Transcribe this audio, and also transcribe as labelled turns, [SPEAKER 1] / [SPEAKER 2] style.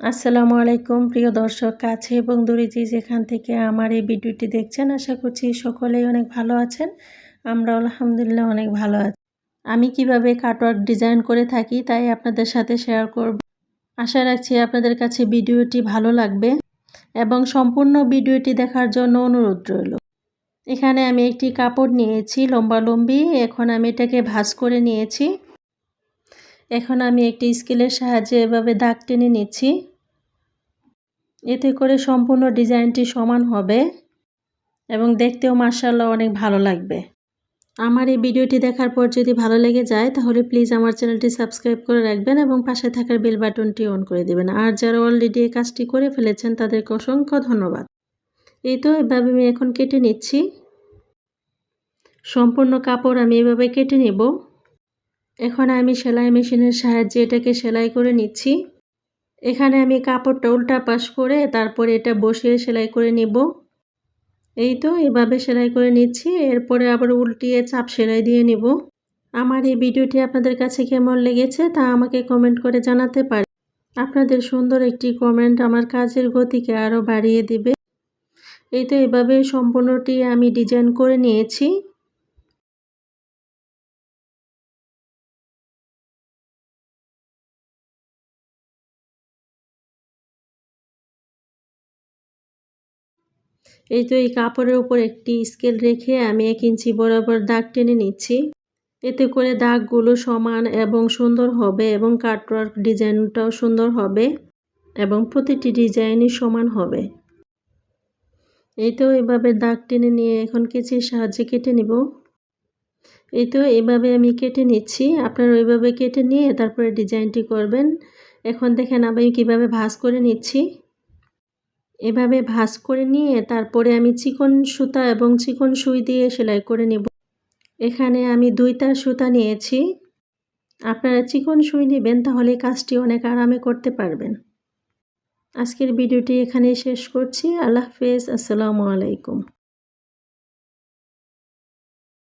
[SPEAKER 1] আসসালামু আলাইকুম, প্রিয় দর্শক, কাছে এবং দূরে যে যেখান থেকে আমার এই ভিডিওটি দেখছেন, আশা করছি সকলেই অনেক ভালো আছেন। আমরা আলহামদুলিল্লাহ অনেক ভালো আছি। আমি কীভাবে কাটওয়ার্ক ডিজাইন করে থাকি তাই আপনাদের সাথে শেয়ার করব। আশা রাখছি আপনাদের কাছে ভিডিওটি ভালো লাগবে এবং সম্পূর্ণ ভিডিওটি দেখার জন্য অনুরোধ রইল। এখানে আমি একটি কাপড় নিয়েছি লম্বা লম্বি এখন আমি এটাকে ভাজ করে নিয়েছি। এখন আমি একটি স্কেলের সাহায্যে এভাবে দাগ টেনে নিচ্ছি। এতে করে সম্পূর্ণ ডিজাইনটি সমান হবে এবং দেখতেও মার্শাল্লাহ অনেক ভালো লাগবে। আমার এই ভিডিওটি দেখার পর যদি ভালো লেগে যায়, তাহলে প্লিজ আমার চ্যানেলটি সাবস্ক্রাইব করে রাখবেন এবং পাশে থাকার বেল বাটনটি অন করে দেবেন। আর যারা অলরেডি এই কাজটি করে ফেলেছেন, তাদেরকে অসংখ্য ধন্যবাদ। এই তো, এভাবে আমি এখন কেটে নিচ্ছি। সম্পূর্ণ কাপড় আমি এভাবে কেটে নেব। এখন আমি সেলাই মেশিনের সাহায্যে এটাকে সেলাই করে নিচ্ছি। এখানে আমি কাপড়টা উল্টা পাশ করে তারপরে এটা বসিয়ে সেলাই করে নিব। এই তো, এভাবে সেলাই করে নিচ্ছি। এরপরে আবার উল্টিয়ে চাপ সেলাই দিয়ে নিব। আমার এই ভিডিওটি আপনাদের কাছে কেমন লেগেছে তা আমাকে কমেন্ট করে জানাতে পারে। আপনাদের সুন্দর একটি কমেন্ট আমার কাজের গতিকে আরও বাড়িয়ে দিবে। এই তো, এভাবে সম্পূর্ণটি আমি ডিজাইন করে নিয়েছি। এই তো এই কাপড়ের উপর একটি স্কেল রেখে আমি এক ইঞ্চি বরাবর দাগ টেনে নিচ্ছি। এতে করে দাগগুলো সমান এবং সুন্দর হবে এবং কাটওয়ার্ক ডিজাইনটাও সুন্দর হবে এবং প্রতিটি ডিজাইনই সমান হবে। এই তো এভাবে দাগ টেনে নিয়ে এখন কেচির সাহায্যে কেটে নিব। এই তো এভাবে আমি কেটে নিচ্ছি। আপনারা ওইভাবে কেটে নিয়ে তারপরে ডিজাইনটি করবেন। এখন দেখেন আমি কীভাবে ভাঁজ করে নিচ্ছি। এভাবে ভাঁজ করে নিয়ে তারপরে আমি চিকন সুতা এবং চিকন সুই দিয়ে সেলাই করে নেব। এখানে আমি দুইটা সুতা নিয়েছি। আপনারা চিকন সুই নেবেন তাহলে কাজটি অনেক আরামে করতে পারবেন। আজকের ভিডিওটি এখানেই শেষ করছি। আল্লাহ হাফেজ। আসসালামু আলাইকুম।